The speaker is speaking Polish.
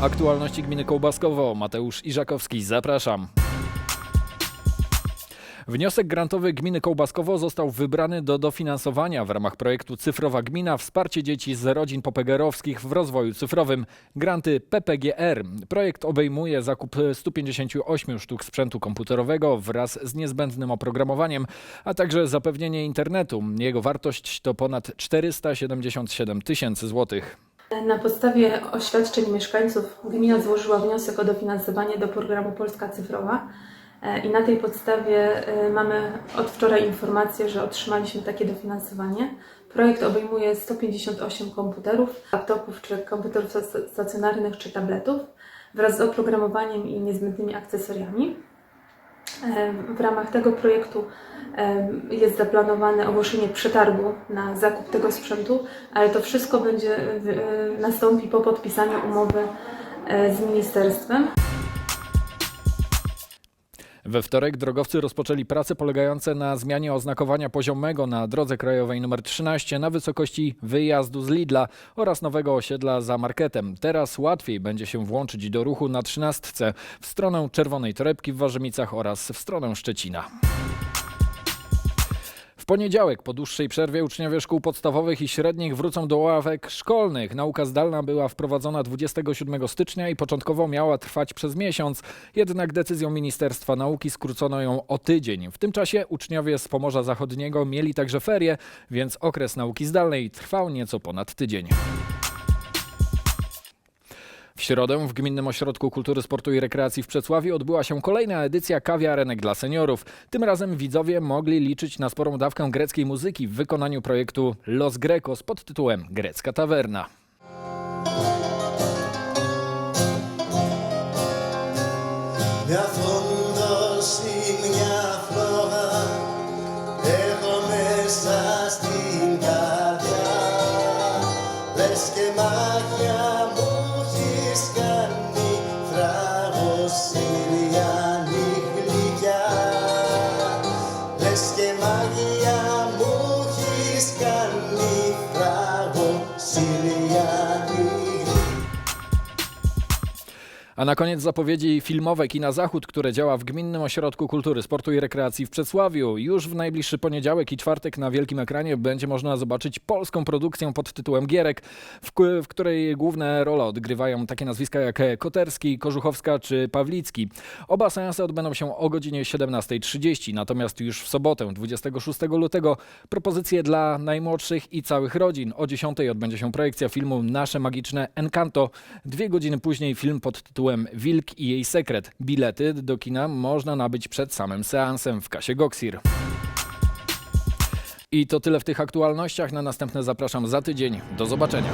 aktualności gminy Kołbaskowo. Mateusz Iżakowski, zapraszam. Wniosek grantowy gminy Kołbaskowo został wybrany do dofinansowania w ramach projektu Cyfrowa Gmina Wsparcie dzieci z rodzin popegerowskich w rozwoju cyfrowym. Granty PPGR. Projekt obejmuje zakup 158 sztuk sprzętu komputerowego wraz z niezbędnym oprogramowaniem, a także zapewnienie internetu. Jego wartość to ponad 477 tysięcy złotych. Na podstawie oświadczeń mieszkańców gmina złożyła wniosek o dofinansowanie do programu Polska Cyfrowa E, i na tej podstawie e, mamy od wczoraj informację, że otrzymaliśmy takie dofinansowanie. Projekt obejmuje 158 komputerów, laptopów czy komputerów stac- stacjonarnych czy tabletów wraz z oprogramowaniem i niezbędnymi akcesoriami. W ramach tego projektu jest zaplanowane ogłoszenie przetargu na zakup tego sprzętu, ale to wszystko będzie nastąpi po podpisaniu umowy e, z ministerstwem. We wtorek drogowcy rozpoczęli prace polegające na zmianie oznakowania poziomego na drodze krajowej nr 13 na wysokości wyjazdu z Lidla oraz nowego osiedla za marketem. Teraz łatwiej będzie się włączyć do ruchu na 13 w stronę Czerwonej Torebki w Warzymicach oraz w stronę Szczecina. W poniedziałek po dłuższej przerwie uczniowie szkół podstawowych i średnich wrócą do ławek szkolnych. Nauka zdalna była wprowadzona 27 stycznia i początkowo miała trwać przez miesiąc, jednak decyzją Ministerstwa Nauki skrócono ją o tydzień. W tym czasie uczniowie z Pomorza Zachodniego mieli także ferie, więc okres nauki zdalnej trwał nieco ponad tydzień. W środę w Gminnym Ośrodku Kultury, Sportu i Rekreacji w Przecławiu odbyła się kolejna edycja kawiarenek dla seniorów. Tym razem widzowie mogli liczyć na sporą dawkę greckiej muzyki w wykonaniu projektu Los Grecos pod tytułem Grecka Tawerna. Μια φόντωση, μια φλόγα έχω μέσα στην καρδιά Λες και μάτια μου Έχεις κάνει φραγοσυριανή γλυκιά. Λες και μάτια μου έχεις κάνει A na koniec zapowiedzi filmowe Kina Zachód, które działa w Gminnym Ośrodku Kultury, Sportu i Rekreacji w Przecławiu. Już w najbliższy poniedziałek i czwartek na wielkim ekranie będzie można zobaczyć polską produkcję pod tytułem Gierek, w, w której główne role odgrywają takie nazwiska jak Koterski, Kożuchowska czy Pawlicki. Oba seanse odbędą się o godzinie 17.30, natomiast już w sobotę 26 lutego propozycje dla najmłodszych i całych rodzin. O 10 odbędzie się projekcja filmu Nasze Magiczne Encanto. Dwie godziny później film pod tytułem Wilk i jej sekret. Bilety do kina można nabyć przed samym seansem w kasie Goxir. I to tyle w tych aktualnościach. Na następne zapraszam za tydzień. Do zobaczenia.